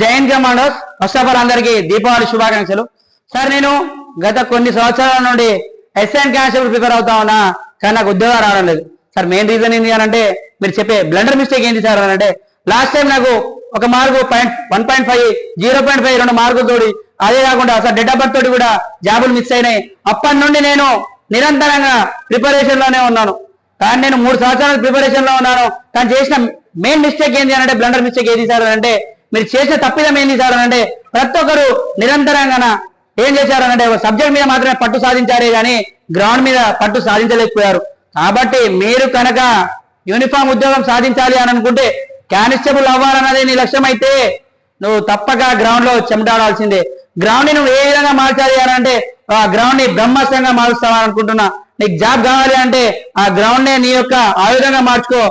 Jain commandos first of all అందరికీ దీపావళి శుభాకాంక్షలు. Sir నేను గత కొన్ని సంవత్సరాల నుండి ఎస్ఎన్ కానిస్టేబుల్ ప్రిపేర్ అవుతా ఉన్నా. కానీ నాకు ఉద్యోగం రావడం లేదు. సార్ మెయిన్ రీజన్ ఏంటి అని అంటే మీరు చెప్పే బ్లండర్ మిస్టేక్ ఏంటి సార్ అని అంటే లాస్ట్ టైం నాకు ఒక mark point one point five zero point five రెండు మార్కులు తోడి అదే కాకుండా సార్ డేట్ ఆఫ్ బర్త్ తోటి కూడా జాబులు మిస్ అయినాయి. అప్పటి నుండి నేను నిరంతరంగా ప్రిపరేషన్లోనే ఉన్నాను. కానీ నేను మూడు సంవత్సరాల ప్రిపరేషన్లో ఉన్నాను. కానీ చేసిన మెయిన్ మిస్టేక్ ఏంటి అని అంటే బ్లండర్ మిస్టేక్ ఏది సార్ అంటే మీరు చేసిన తప్పిదం ఏంటి సార్ అంటే ప్రతి ఒక్కరు నిరంతరంగా ఏం చేశారు అంటే ఒక సబ్జెక్ట్ మీద మాత్రమే పట్టు సాధించారే కానీ గ్రౌండ్ మీద పట్టు సాధించలేకపోయారు. కాబట్టి మీరు కనుక యూనిఫామ్ ఉద్యోగం సాధించాలి అని అనుకుంటే కానిస్టేబుల్ అవ్వాలన్నది నీ లక్ష్యం అయితే నువ్వు తప్పక గ్రౌండ్లో చెమటాడాల్సిందే. గ్రౌండ్ని నువ్వు ఏ విధంగా మార్చాలి అని అంటే ఆ గ్రౌండ్ని బ్రహ్మాస్త్రంగా మారుస్తావా అనుకుంటున్నా. నీకు జాబ్ కావాలి అంటే ఆ గ్రౌండ్ నే నీ యొక్క ఆయుధంగా మార్చుకో.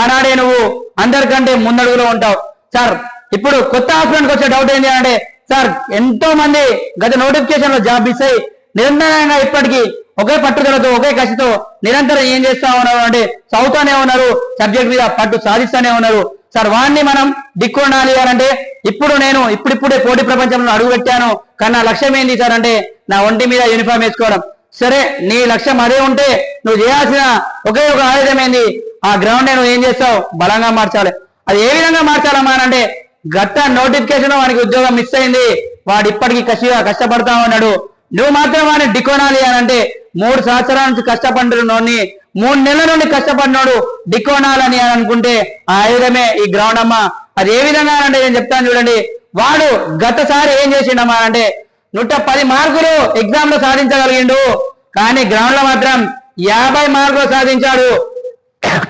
ఆనాడే నువ్వు అందరికంటే ముందడుగులో ఉంటావు. సార్ ఇప్పుడు కొత్త హాస్పిటల్కి వచ్చే డౌట్ ఏంటి అంటే సార్ ఎంతో మంది గత నోటిఫికేషన్లో జాబ్ మిస్ అయ్యి నిరంతరంగా ఇప్పటికీ ఒకే పట్టుదలతో ఒకే కసితో నిరంతరం ఏం చేస్తా ఉన్నారు అంటే చదువుతానే ఉన్నారు సబ్జెక్ట్ మీద పట్టు సాధిస్తానే ఉన్నారు. సార్ వాడిని మనం దిక్కొండాలి అని అంటే ఇప్పుడు నేను ఇప్పుడిప్పుడే పోటీ ప్రపంచంలో అడుగు పెట్టాను. కానీ నా లక్ష్యం ఏంటి సార్ అంటే నా ఒంటి మీద యూనిఫామ్ వేసుకోవడం. సరే నీ లక్ష్యం అదే ఉంటే నువ్వు చేయాల్సిన ఒకే ఒక ఆయుధం ఏంది? ఆ గ్రౌండ్ నువ్వు ఏం చేస్తావు? బలంగా మార్చాలి. అది ఏ విధంగా మార్చాలమ్మా అంటే గత నోటిఫికేషన్ వానికి ఉద్యోగం మిస్ అయింది. వాడు ఇప్పటికీ కసిగా కష్టపడతా ఉన్నాడు. నువ్వు మాత్రం వాడిని డికోనాలి అని అంటే మూడు సంవత్సరాల నుంచి కష్టపడినోడిని మూడు నెలల నుండి కష్టపడినోడు డికోనాలని అని అనుకుంటే ఆ ఆయుధమే ఈ గ్రౌండ్ అమ్మ అది ఏ విధంగా అంటే నేను చెప్తాను చూడండి. వాడు గతసారి ఏం చేసిండమ్మా అంటే నూట పది మార్కులు ఎగ్జామ్లో సాధించగలిగిండు. కానీ గ్రౌండ్లో మాత్రం యాభై మార్కులు సాధించాడు.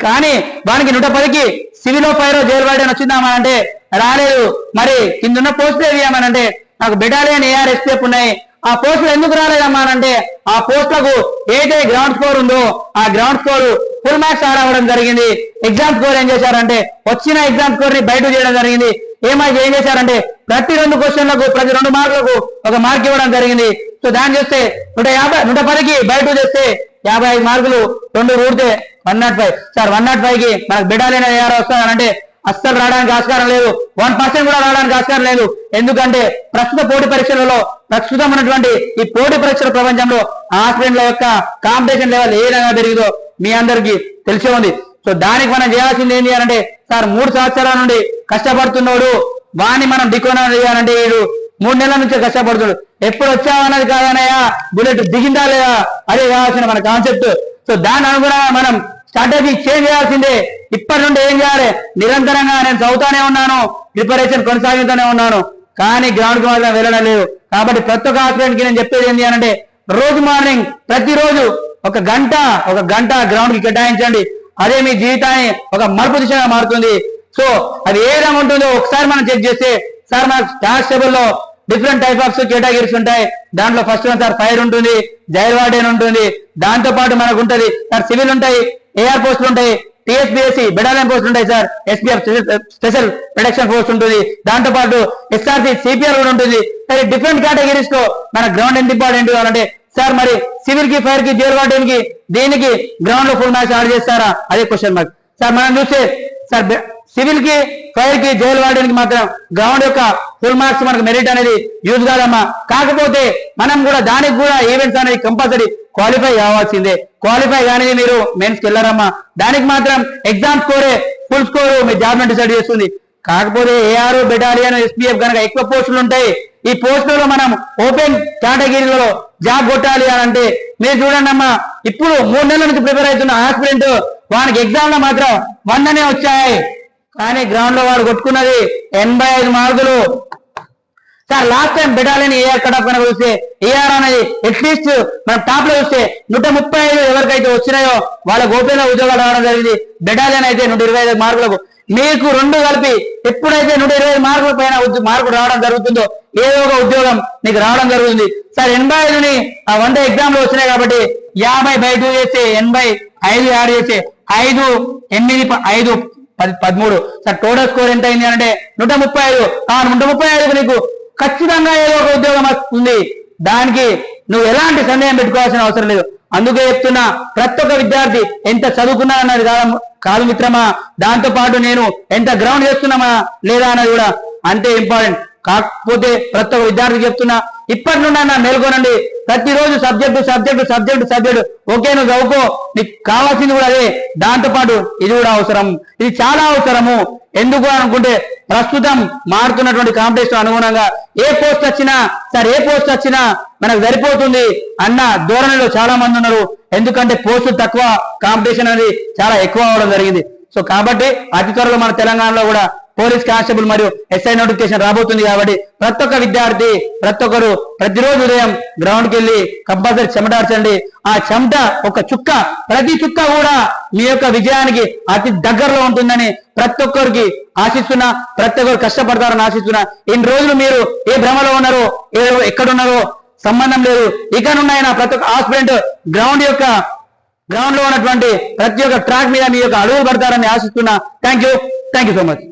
కానీ వానికి నూట పదికి సివిలో ఫైర్ జైలు వాడని వచ్చిందామా అంటే రాలేదు. మరి కిందున్న పోస్టులు ఏవి ఏమనంటే నాకు బెటాలియన్ ఏఆర్ ఎస్పీఎఫ్ ఉన్నాయి. ఆ పోస్టులు ఎందుకు రాలేదమ్మా అంటే ఆ పోస్టులకు ఏదైతే గ్రౌండ్ స్కోర్ ఉందో ఆ గ్రౌండ్ స్కోర్ ఫుల్ మార్క్స్ ఆడవడం జరిగింది. ఎగ్జామ్ స్కోర్ ఏం చేశారంటే వచ్చిన ఎగ్జామ్ స్కోర్ని బయట చేయడం జరిగింది. ఏమైతే ఏం చేశారంటే ప్రతి రెండు క్వశ్చన్లకు ప్రతి రెండు మార్కులకు ఒక మార్క్ ఇవ్వడం జరిగింది. సో దాన్ని చూస్తే నూట యాభై నూట పదికి బయట చేస్తే యాభై ఐదు మార్కులు రెండు ఊడితే one not five. Sir one not ఫైవ్కి మనకు బిడాలైన ఏఆర్ వస్తానంటే అస్సలు రావడానికి ఆస్కారం లేదు. వన్ పర్సెంట్ కూడా రావడానికి ఆస్కారం లేదు. ఎందుకంటే ప్రస్తుత పోటీ పరీక్షలలో ప్రస్తుతం ఉన్నటువంటి ఈ పోటీ పరీక్షల ప్రపంచంలో ఆస్పిరెంట్ల యొక్క కాంపిటీషన్ లెవెల్ ఏ విధంగా పెరిగిందో మీ అందరికీ తెలిసే ఉంది. సో దానికి మనం చేయాల్సింది ఏంటి అంటే సార్ మూడు సంవత్సరాల నుండి కష్టపడుతున్నాడు. వాణ్ణి మనం డికోనా చేయాలంటే వీడు మూడు నెలల నుంచి కష్టపడుతున్నాడు. ఎప్పుడు వచ్చావు అన్నది కాదనయ్యా బుల్లెట్ దిగిందా లేదా? అదే కావాల్సిన మన కాన్సెప్ట్ సో దాని అనుగుణంగా మనం స్ట్రాటజీ చేంజ్ చేయాల్సిందే. ఇప్పటి నుండి ఏం చేయాలి? నిరంతరంగా నేను చదువుతానే ఉన్నాను. ప్రిపరేషన్ కొనసాగుతూనే ఉన్నాను. కానీ గ్రౌండ్కి మాత్రం వెళ్ళడం లేదు. కాబట్టి ప్రతి ఒక్క ఆస్పిరెంట్కి నేను చెప్పేది ఏంటి అంటే రోజు మార్నింగ్ ప్రతిరోజు ఒక గంట ఒక గంట గ్రౌండ్కి కేటాయించండి. అదే మీ జీవితాన్ని ఒక మలుపు దిశగా మారుతుంది. సో అది ఏ విధంగా ఉంటుందో ఒకసారి మనం చెక్ చేస్తే సార్ మనకు కానిస్టేబుల్లో డిఫరెంట్ టైప్ ఆఫ్ కేటగిరీస్ ఉంటాయి. దాంట్లో ఫస్ట్ వన్ సార్ ఫైర్ ఉంటుంది జైర్వాడేన్ ఉంటుంది. దాంతో పాటు మనకు ఉంటుంది సార్ సివిల్ ఉంటాయి. ఏఆర్ పోస్టులు ఉంటాయి టిఎస్పిఎస్సి బెడాలియన్ పోస్ట్ ఉంటాయి sir SPF special protection force ఉంటుంది. దాంతో పాటు ఎస్ఆర్సి సిపిఆర్ కూడా ఉంటుంది. సరే డిఫరెంట్ కేటగిరీస్లో మన గ్రౌండ్ ఎంత ఇంపార్టెంట్ కావాలంటే సార్ మరి సివిల్కి ఫైర్కి జైల్ వాడడానికి కి దీనికి గ్రౌండ్లో ఫుల్ మ్యాచ్ ఆర్డర్ చేస్తారా? అదే క్వశ్చన్ మార్క్ సార్ మనం చూస్తే సార్ సివిల్కి ఫైర్కి జైలు వాడడానికి మాత్రం గ్రౌండ్ యొక్క ఫుల్ మార్క్స్ మనకు మెరిట్ అనేది యూజ్ కాదమ్మా. కాకపోతే మనం కూడా దానికి కూడా ఈవెంట్స్ అనేది కంపల్సరీ క్వాలిఫై కావాల్సిందే. క్వాలిఫై కానీ మీరు మెయిన్స్ వెళ్ళారమ్మా. దానికి మాత్రం ఎగ్జామ్ స్కోరే ఫుల్ స్కోర్ మీ జాబ్ డిసైడ్ చేస్తుంది. కాకపోతే ఏఆర్ బెటాలియన్ ఎస్పీఎఫ్ కనుక ఎక్కువ పోస్టులు ఉంటాయి. ఈ పోస్టులలో మనం ఓపెన్ కేటగిరీలలో జాబ్ కొట్టాలి అని అంటే మీరు చూడండి అమ్మా ఇప్పుడు మూడు నెలల నుంచి ప్రిపేర్ అవుతున్న ఆస్పిరెంట్ వానికి ఎగ్జామ్లో మాత్రం వందనే వచ్చాయి. కానీ గ్రౌండ్లో వాడు కొట్టుకున్నది ఎనభై ఐదు మార్కులు. Sir last time battalion AR cut off కనుక చూస్తే ఏఆర్ అనేది అట్లీస్ట్ మనం టాప్లో చూస్తే నూట ముప్పై ఐదు ఎవరికైతే వచ్చినాయో వాళ్ళ ఓపెన్ ఉద్యోగాలు రావడం జరిగింది. బెటాలియన్ అయితే నూట ఇరవై ఐదు మార్కులకు. మీకు రెండు కలిపి ఎప్పుడైతే నూట ఇరవై ఐదు మార్కుల పైన మార్కులు రావడం జరుగుతుందో ఏదో ఒక ఉద్యోగం మీకు రావడం జరుగుతుంది. సార్ ఎనభై ఐదుని ఆ వంద ఎగ్జామ్లో వచ్చినాయి కాబట్టి యాభై బై టూ చేస్తే ఎనభై ఐదు యాడ్ చేస్తే ఐదు ఎనిమిది ప- ఐదు పది పదమూడు. సార్ టోటల్ స్కోర్ ఎంత అయింది అంటే నూట ముప్పై ఐదు. ఆ నూట ముప్పై ఐదుకు నీకు ఖచ్చితంగా ఏదో ఒక ఉద్యోగం వస్తుంది. దానికి నువ్వు ఎలాంటి సందేహం పెట్టుకోవాల్సిన అవసరం లేదు. అందుకే చెప్తున్నా ప్రతి ఒక్క విద్యార్థి ఎంత చదువుకున్నా అన్నది కాదు కాదు మిత్రమా దాంతో పాటు నేను ఎంత గ్రౌండ్ చేస్తున్నామా లేదా అన్నది కూడా అంతే ఇంపార్టెంట్. కాకపోతే ప్రతి ఒక్క విద్యార్థి చెప్తున్నా ఇప్పటి నుండి అన్న మేల్కొనండి. ప్రతిరోజు subject subject subject subject. Okay నువ్వు చదువుకో. నీకు కావాల్సింది కూడా అదే. దాంతోపాటు ఇది కూడా అవసరం. ఇది చాలా అవసరము. ఎందుకు అనుకుంటే ప్రస్తుతం మారుతున్నటువంటి కాంపిటీషన్ అనుగుణంగా ఏ పోస్ట్ వచ్చినా సార్ ఏ పోస్ట్ వచ్చినా మనకు సరిపోతుంది అన్న ధోరణిలో చాలా మంది ఉన్నారు. ఎందుకంటే పోస్టులు తక్కువ కాంపిటీషన్ అనేది చాలా ఎక్కువ అవడం జరిగింది. సో కాబట్టి అతి త్వరలో మన తెలంగాణలో కూడా పోలీస్ కానిస్టేబుల్ మరియు ఎస్ఐ నోటిఫికేషన్ రాబోతుంది కాబట్టి ప్రతి ఒక్క విద్యార్థి ప్రతి ఒక్కరు ప్రతిరోజు ఉదయం గ్రౌండ్కి వెళ్ళి కంపల్సరీ చెమటార్చండి ఆ చెమట ఒక చుక్క ప్రతి చుక్క కూడా మీ యొక్క విజయానికి అతి దగ్గరలో ఉంటుందని ప్రతి ఒక్కరికి ఆశిస్తున్నా ప్రతి ఒక్కరు కష్టపడతారని ఆశిస్తున్నా. ఇన్ని రోజులు మీరు ఏ భ్రమలో ఉన్నారో ఏ ఎక్కడున్నారో సంబంధం లేదు. ఇక నుండి ప్రతి ఒక్క ఆస్పిరెంట్ గ్రౌండ్ యొక్క గ్రౌండ్లో ఉన్నటువంటి ప్రతి ఒక్క ట్రాక్ మీద మీ యొక్క అడుగులు పడతారని ఆశిస్తున్నా. Thank you thank you so much